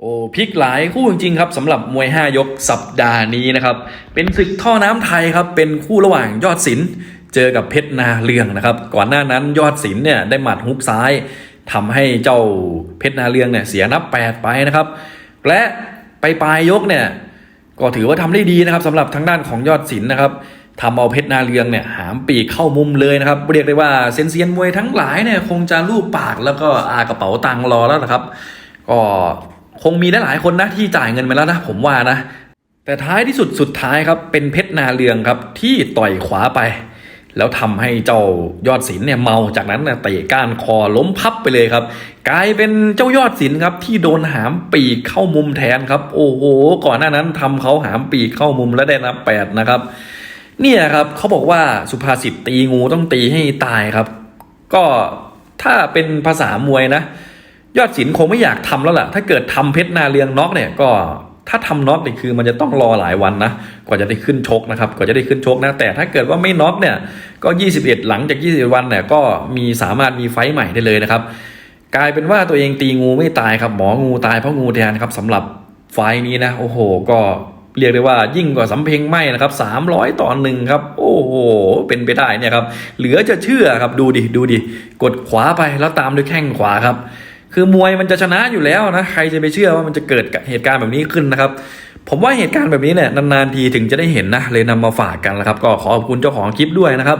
โอ้พลิกหลายคู่จริงๆครับสำหรับมวย 5 ยกสัปดาห์นี้นะครับ เป็นศึกท่อน้ำไทยครับ เป็นคู่ระหว่างยอดศิลป์เจอกับเพชรนาเรืองนะครับ ก่อนหน้านั้นยอดศิลป์เนี่ยได้หมัดฮุกซ้ายทำให้เจ้าเพชรนาเรืองเนี่ยเสียนับ 8 ไปนะครับ และไปปลายยกเนี่ยก็ถือว่าทำได้ดีนะครับสำหรับทางด้านของยอดศิลป์นะครับทำเอาเพชรนาเรืองเนี่ยหามปีกเข้ามุมเลยนะครับ เรียกได้ว่าเซนเซียนมวยทั้งหลายเนี่ยคงจะรูปปากแล้วก็อากระเป๋าตังค์รอแล้วนะครับ ก็ คงมีได้หลายคนนะที่จ่ายเงินไปแล้วนะผมว่านะ แต่ท้ายที่สุดสุดท้ายครับเป็นเพชรนาเรืองครับที่ต่อยขวาไป แล้วทำให้เจ้ายอดศิลเนี่ยเมาจากนั้นเนี่ยเตะก้านคอล้มพับไปเลยครับ กลายเป็นเจ้ายอดศิลครับที่โดนหามปีกเข้ามุมแทนครับ โอ้โห ก่อนหน้านั้นทำเขาหามปีกเข้ามุมแล้วได้นับแปดนะครับเนี่ยครับเขาบอกว่าสุภาษิตตีงูต้องตีให้ตายครับ ก็ถ้าเป็นภาษามวยนะ ยอดศิลคงไม่อยากทำแล้วล่ะ ถ้าเกิดทำเพชรนาเรืองน็อกเนี่ยก็ถ้าทำน็อกเนี่ยคือมันจะต้องรอหลายวันนะกว่าจะได้ขึ้นชกนะครับกว่าจะได้ขึ้นชกนะ แต่ถ้าเกิดว่าไม่น็อกเนี่ยก็ 21 หลังจาก 21 วันเนี่ยก็มีสามารถมีไฟใหม่ได้เลยนะครับ กลายเป็นว่าตัวเองตีงูไม่ตายครับหมองูตายเพราะงูแทนครับสำหรับไฟนี้นะโอ้โห ก็เรียกได้ว่ายิ่งกว่าสำเพ็งไหมนะครับ300 ต่อหนึ่งครับ โอ้โห เป็นไปได้เนี่ยครับเหลือจะเชื่อครับดูดิดูดิกดขวาไปแล้วตามด้วยแข้งขวาครับ คือมวยมันจะชนะอยู่แล้วนะใครจะไปเชื่อว่ามันจะเกิดเหตุการณ์แบบนี้ขึ้นนะครับ ผมว่าเหตุการณ์แบบนี้เนี่ยนานๆทีถึงจะได้เห็นนะเลยนำมาฝากกันนะครับ ก็ขอขอบคุณเจ้าของคลิปด้วยนะครับ